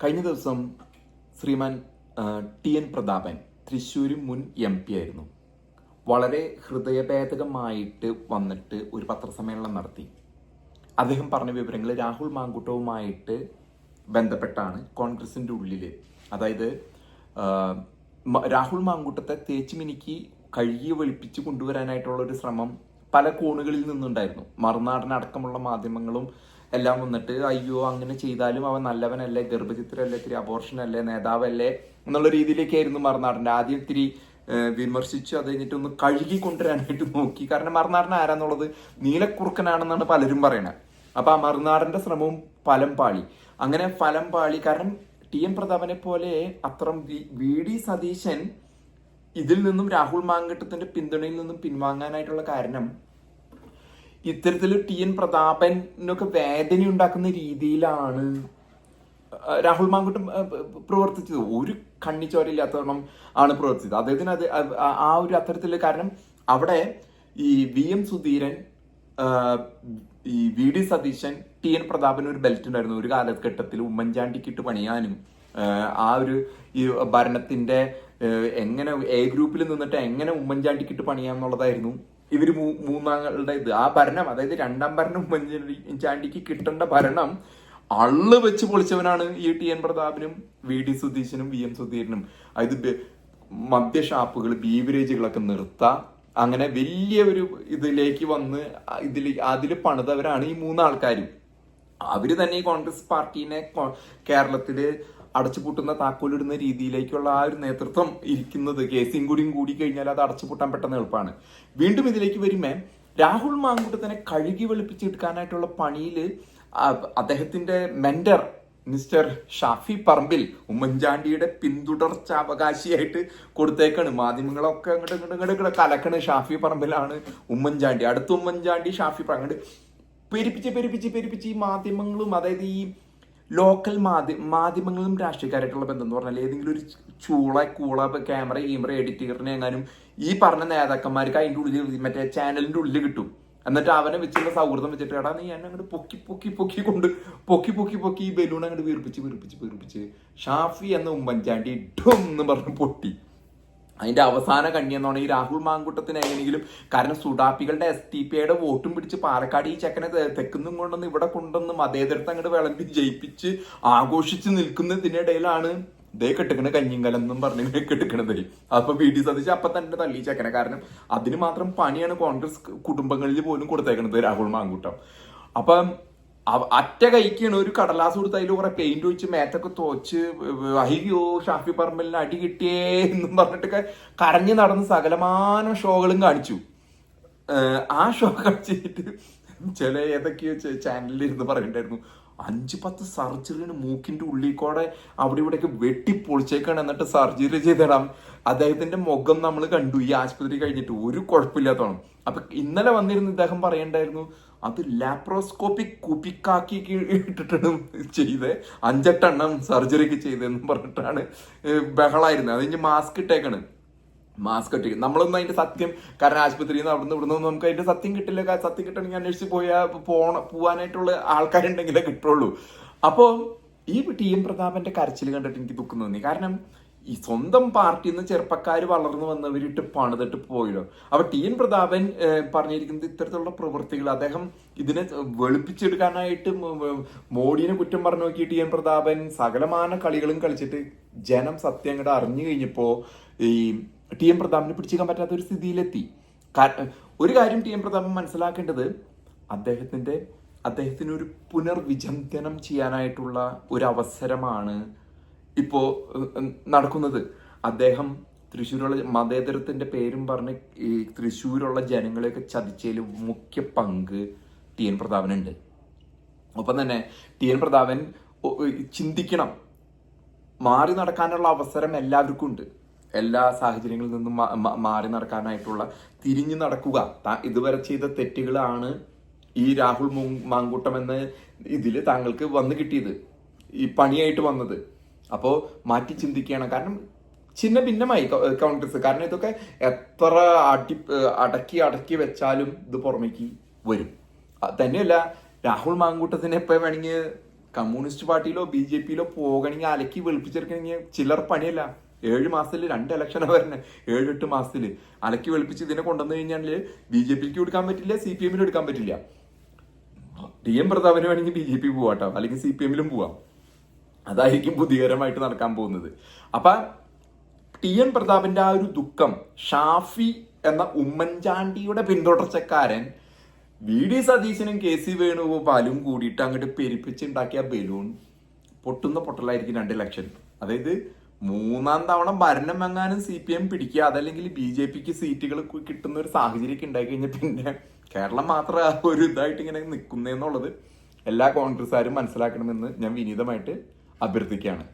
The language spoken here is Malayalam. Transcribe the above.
കഴിഞ്ഞ ദിവസം ശ്രീമാൻ ടി എൻ പ്രതാപൻ തൃശ്ശൂർ മുൻ എം പി ആയിരുന്നു. വളരെ ഹൃദയഭേദകമായിട്ട് വന്നിട്ട് ഒരു പത്രസമ്മേളനം നടത്തി. അദ്ദേഹം പറഞ്ഞ വിവരങ്ങൾ രാഹുൽ മാങ്കുട്ടവുമായിട്ട് ബന്ധപ്പെട്ടാണ് കോൺഗ്രസിന്റെ ഉള്ളിൽ അതായത് രാഹുൽ മാങ്കുട്ടത്തെ തേച്ചുമിനിക്ക് മിനുക്കി കഴുകി വെളുപ്പിച്ച് കൊണ്ടുവരാനായിട്ടുള്ള ഒരു ശ്രമം പല കോണുകളിൽ നിന്നുണ്ടായിരുന്നു. മറുനാടനടക്കമുള്ള മാധ്യമങ്ങളും എല്ലാം വന്നിട്ട് അയ്യോ അങ്ങനെ ചെയ്താലും അവൻ നല്ലവനല്ലേ ഗർഭചിത്രമല്ലേ ഇത്തിരി അബോർഷനല്ലേ നേതാവല്ലേ എന്നുള്ള രീതിയിലേക്കായിരുന്നു മറുനാടന്റെ. ആദ്യം ഇത്തിരി വിമർശിച്ചു അത് കഴിഞ്ഞിട്ട് ഒന്ന് കഴുകി കൊണ്ടുവരാനായിട്ട് നോക്കി. കാരണം മറുനാടൻ ആരാന്നുള്ളത് നീലക്കുറുക്കനാണെന്നാണ് പലരും പറയണത് അപ്പൊ ആ മറുനാടന്റെ ശ്രമവും ഫലം പാളി. അങ്ങനെ ഫലം പാളി. കാരണം ടി എം പ്രതാപനെ പോലെ അത്രം വി ഡി സതീശൻ ഇതിൽ നിന്നും രാഹുൽ മാങ്കട്ടത്തിന്റെ പിന്തുണയിൽ നിന്നും പിൻവാങ്ങാനായിട്ടുള്ള കാരണം ഇത്തരത്തിൽ ടി എൻ പ്രതാപനൊക്കെ വേദന ഉണ്ടാക്കുന്ന രീതിയിലാണ് രാഹുൽ മാങ്കുട്ടം പ്രവർത്തിച്ചത്. ഒരു കണ്ണിച്ചോരില്ലാത്തവണ്ണം ആണ് പ്രവർത്തിച്ചത്. അദ്ദേഹത്തിന് അത് ആ- ഒരു അത്തരത്തിൽ കാരണം അവിടെ ഈ വി എം സുധീരൻ ഈ V D Satheesan T N Prathapan ഒരു ബെൽറ്റ് ഉണ്ടായിരുന്നു. ഒരു കാലഘട്ടത്തിൽ ഉമ്മൻചാണ്ടിക്ക് ഇട്ട് പണിയാനും ആ, ഒരു ഈ ഭരണത്തിന്റെ എങ്ങനെ എ ഗ്രൂപ്പിൽ നിന്നിട്ട് എങ്ങനെ ഉമ്മൻചാണ്ടിക്ക് ഇട്ട് പണിയാന്നുള്ളതായിരുന്നു. ഇവർ മൂ- മൂന്നാങ്ങളുടെ ഇത്. ആ ഭരണം അതായത് രണ്ടാം ഭരണം ഉമ്മൻചാണ്ടിക്ക് കിട്ടേണ്ട ഭരണം അള്ള് വെച്ച് പൊളിച്ചവനാണ് ഈ ടി എൻ പ്രതാപനും വി ഡി സുധീശനും വി എം സുധീരനും. അതായത് മദ്യ മദ്യഷാപ്പുകൾ ബീവറേജുകളൊക്കെ നിർത്താം. അങ്ങനെ വലിയ ഒരു ഇതിലേക്ക് വന്ന് ഇതിൽ അതിൽ പണിതവരാണ് ഈ മൂന്നാൾക്കാരും. അവർ തന്നെ ഈ കോൺഗ്രസ് പാർട്ടീനെ കേരളത്തിൽ അടച്ചുപൂട്ടുന്ന താക്കോലിടുന്ന രീതിയിലേക്കുള്ള ആ ഒരു നേതൃത്വം ഇരിക്കുന്നത് കേസിയും കൂടിയും കൂടി കഴിഞ്ഞാൽ അത് അടച്ചുപൂട്ടാൻ പെട്ടെന്ന് എളുപ്പമാണ്. വീണ്ടും ഇതിലേക്ക് വരുമ്പോൾ രാഹുൽ മാങ്കുട്ടത്തിനെ കഴുകി വെളുപ്പിച്ചെടുക്കാനായിട്ടുള്ള പണിയിൽ അദ്ദേഹത്തിന്റെ മെന്റർ മിസ്റ്റർ ഷാഫി പറമ്പിൽ ഉമ്മൻചാണ്ടിയുടെ പിന്തുടർച്ച അവകാശിയായിട്ട് കൊടുത്തേക്കാണ്. മാധ്യമങ്ങളൊക്കെ അങ്ങോട്ട് ഇങ്ങോട്ട് ഇങ്ങോട്ട് കലക്കണ് ഷാഫി പറമ്പിലാണ് ഉമ്മൻചാണ്ടി. അടുത്ത ഉമ്മൻചാണ്ടി ഷാഫി പറമ്പ് പെരുപ്പിച്ച് പെരുപ്പിച്ച് പെരുപ്പിച്ച് ഈ മാധ്യമങ്ങളും അതായത് ഈ ലോക്കൽ മാധ്യ മാധ്യമങ്ങളും രാഷ്ട്രീയക്കാരായിട്ടുള്ള ബന്ധം എന്ന് പറഞ്ഞാൽ ഏതെങ്കിലും ഒരു ചൂള കൂള ക്യാമറ ഈമറ എഡിറ്ററിനെ എങ്ങാനും ഈ പറഞ്ഞ നേതാക്കന്മാർക്ക് അതിന്റെ ഉള്ളിൽ മറ്റേ ചാനലിന്റെ ഉള്ളിൽ കിട്ടും. എന്നിട്ട് അവനെ വെച്ചുള്ള സൗഹൃദം വെച്ചിട്ട് എടാ നീ എന്നെ അങ്ങോട്ട് പൊക്കി പൊക്കി പൊക്കി കൊണ്ട് പൊക്കി പൊക്കി പൊക്കി ഈ ബലൂൺ അങ്ങോട്ട് വീർപ്പിച്ച് വീർപ്പിച്ച് വീർപ്പിച്ച് ഷാഫി എന്ന ഉമ്മൻചാണ്ടി ഡും എന്ന് പറഞ്ഞ് പൊട്ടി. അതിന്റെ അവസാന കണ്ണി എന്നാണ് ഈ രാഹുൽ മാങ്കുട്ടത്തിന് എങ്ങനെയെങ്കിലും കാരണം സുഡാപ്പികളുടെ എസ് ടി പി പിയുടെ വോട്ടും പിടിച്ച് പാലക്കാട് ഈ ചെക്കനെ തെക്കുന്നും കൊണ്ടുവന്ന് ഇവിടെ കൊണ്ടുവന്ന് മതേതരത്തെ അങ്ങോട്ട് വിളമ്പി ജയിപ്പിച്ച് ആഘോഷിച്ച് നിൽക്കുന്നതിനിടയിലാണ് ഇതേ കെട്ടിക്കണ കഞ്ഞിങ്കലം എന്നും പറഞ്ഞ് കെട്ടിക്കണത്. അപ്പൊ വി ഡി സതീശ് അപ്പൊ തന്നെ തള്ളി ചെക്കനെ. കാരണം അതിന് മാത്രം പണിയാണ് കോൺഗ്രസ് കുടുംബങ്ങളിൽ പോലും കൊടുത്തേക്കണത് രാഹുൽ മാങ്കൂട്ടം. അപ്പം അറ്റ കൈക്കാണ് ഒരു കടലാസ് കൊടുത്ത് അതിൽ കുറെ പെയിന്റ് ഒഴിച്ച് മേത്തൊക്കെ തോച്ച് അയ്യോ ഷാഫി പറമ്പലിന് അടി കിട്ടിയേ എന്നും പറഞ്ഞിട്ടൊക്കെ കരഞ്ഞു നടന്ന് സകലമാനം ഷോകളും കാണിച്ചു. ആ ഷോ കാണിച്ചിട്ട് ചില ഏതൊക്കെയോ ചാനലിൽ ഇരുന്ന് പറയുന്നുണ്ടായിരുന്നു അഞ്ച് പത്ത് സർജറിന് മൂക്കിന്റെ ഉള്ളിൽ കൂടെ അവിടെ വെട്ടി പൊളിച്ചേക്കാണ് എന്നിട്ട് സർജറി ചെയ്തിടാം. അദ്ദേഹത്തിന്റെ മുഖം നമ്മൾ കണ്ടു. ഈ ആശുപത്രി കഴിഞ്ഞിട്ട് ഒരു കുഴപ്പമില്ലാത്തതാണ്. അപ്പൊ ഇന്നലെ വന്നിരുന്നു ഇദ്ദേഹം പറയണ്ടായിരുന്നു അത് ലാപ്രോസ്കോപ്പിക് കുപ്പിക്കാക്കി ഇട്ടിട്ടാണ് ചെയ്ത്. അഞ്ചെട്ടെണ്ണം സർജറിക്ക് ചെയ്തതെന്ന് പറഞ്ഞിട്ടാണ് ബഹളായിരുന്നത് അത് കഴിഞ്ഞ് മാസ്ക് ഇട്ടേക്കാണ്. മാസ്ക് ഇട്ടിരിക്കും നമ്മളൊന്നും അതിന്റെ സത്യം കാരണം ആശുപത്രിയിൽ നിന്ന് അവിടുന്ന് ഇവിടുന്ന് നമുക്ക് അതിന്റെ സത്യം കിട്ടില്ല. സത്യം കിട്ടണമെങ്കിൽ അന്വേഷിച്ച് പോയാൽ പോണ പോവാനായിട്ടുള്ള ആൾക്കാരുണ്ടെങ്കിലേ കിട്ടുള്ളൂ. അപ്പോൾ ഈ ടി എം പ്രതാപന്റെ കരച്ചിൽ കണ്ടിട്ട് എനിക്ക് ദുഃഖം തോന്നി. കാരണം ഈ സ്വന്തം പാർട്ടിയിൽ നിന്ന് ചെറുപ്പക്കാർ വളർന്നു വന്നവരിട്ട് പണിതിട്ട് പോയല്ലോ. അപ്പൊ ടി എൻ പ്രതാപൻ പറഞ്ഞിരിക്കുന്നത് ഇത്തരത്തിലുള്ള പ്രവൃത്തികൾ അദ്ദേഹം ഇതിനെ വെളുപ്പിച്ചെടുക്കാനായിട്ട് മോഡിനെ കുറ്റം പറഞ്ഞു നോക്കി ടി എൻ പ്രതാപൻ. സകലമാന കളികളും കളിച്ചിട്ട് ജനം സത്യം അങ്ങോട്ട് അറിഞ്ഞു കഴിഞ്ഞപ്പോ ഈ ടി എം പ്രതാപിനെ പിടിച്ചേക്കാൻ പറ്റാത്ത ഒരു സ്ഥിതിയിലെത്തി ഒരു കാര്യം ടി എം പ്രതാപൻ മനസ്സിലാക്കേണ്ടത് അദ്ദേഹത്തിന്റെ അദ്ദേഹത്തിന് ഒരു പുനർവിചിന്തനം ചെയ്യാനായിട്ടുള്ള ഒരു അവസരമാണ് ഇപ്പോ ഉം, നടക്കുന്നത്. അദ്ദേഹം തൃശ്ശൂരുള്ള മതേതരത്തിന്റെ പേരും പറഞ്ഞ് ഈ തൃശ്ശൂരുള്ള ജനങ്ങളെയൊക്കെ ചതിച്ചതിൽ മുഖ്യ പങ്ക് ടി എൻ പ്രതാപനുണ്ട്. ഒപ്പം തന്നെ ടി എൻ പ്രതാപൻ ചിന്തിക്കണം. മാറി നടക്കാനുള്ള അവസരം എല്ലാവർക്കും ഉണ്ട്. എല്ലാ സാഹചര്യങ്ങളിൽ നിന്നും മാറി നടക്കാനായിട്ടുള്ള തിരിഞ്ഞു നടക്കുക. ഇതുവരെ ചെയ്ത തെറ്റുകളാണ് ഈ രാഹുൽ മാങ്കൂട്ടം എന്ന ഇതിൽ താങ്കൾക്ക് വന്നു കിട്ടിയത്. ഈ പണിയായിട്ട് വന്നത്. അപ്പോ മാറ്റി ചിന്തിക്കുകയാണ്. കാരണം ചിന്ന ഭിന്നമായി കൗണ്ടേഴ്സ് കാരണം ഇതൊക്കെ എത്ര അടി അടക്കി അടക്കി വെച്ചാലും ഇത് പുറമേക്ക് വരും. തന്നെയല്ല രാഹുൽ മാങ്കൂട്ടത്തിനെ എപ്പോ വേണമെങ്കിൽ കമ്മ്യൂണിസ്റ്റ് പാർട്ടിയിലോ ബി ജെ പിയിലോ പോകണമെങ്കിൽ അലക്കി വെളുപ്പിച്ചെടുക്കണമെങ്കിൽ ചിലർ പണിയല്ല. ഏഴ് മാസത്തിൽ രണ്ട് ഇലക്ഷനാണ് വരണേ. ഏഴ് എട്ട് മാസത്തിൽ. അലക്കി വെളുപ്പിച്ച് ഇതിനെ കൊണ്ടുവന്നു കഴിഞ്ഞാൽ ബി ജെ പിക്ക് എടുക്കാൻ പറ്റില്ല സി പി എമ്മിന് എടുക്കാൻ പറ്റില്ല. ടി എം പ്രതാപന് വേണമെങ്കിൽ ബി ജെ പി പോവാട്ടോ. അല്ലെങ്കിൽ സി പി എമ്മിലും പോവാം. അതായിരിക്കും ബുദ്ധികരമായിട്ട് നടക്കാൻ പോകുന്നത്. അപ്പൊ ടി എൻ പ്രതാപിന്റെ ആ ഒരു ദുഃഖം ഷാഫി എന്ന ഉമ്മൻചാണ്ടിയുടെ പിന്തുടർച്ചക്കാരൻ വി ഡി സതീശനും കെ സി വേണുഗോപാലും കൂടിയിട്ട് അങ്ങോട്ട് പെരുപ്പിച്ചുണ്ടാക്കിയ ബലൂൺ പൊട്ടുന്ന പൊട്ടലായിരിക്കും രണ്ട് ലക്ഷം. അതായത് മൂന്നാം തവണ ഭരണം എങ്ങാനും സി പി എം പിടിക്കുക അതല്ലെങ്കിൽ ബി ജെ പിക്ക് സീറ്റുകൾ കിട്ടുന്ന ഒരു സാഹചര്യമൊക്കെ ഉണ്ടായി കഴിഞ്ഞാൽ പിന്നെ കേരളം മാത്രം ആ ഒരു ഇതായിട്ട് ഇങ്ങനെ നിൽക്കുന്നതെന്നുള്ളത് എല്ലാ കോൺഗ്രസ്സുകാരും മനസ്സിലാക്കണമെന്ന് ഞാൻ വിനീതമായിട്ട് അഭ്യർത്ഥിക്കുകയാണ്.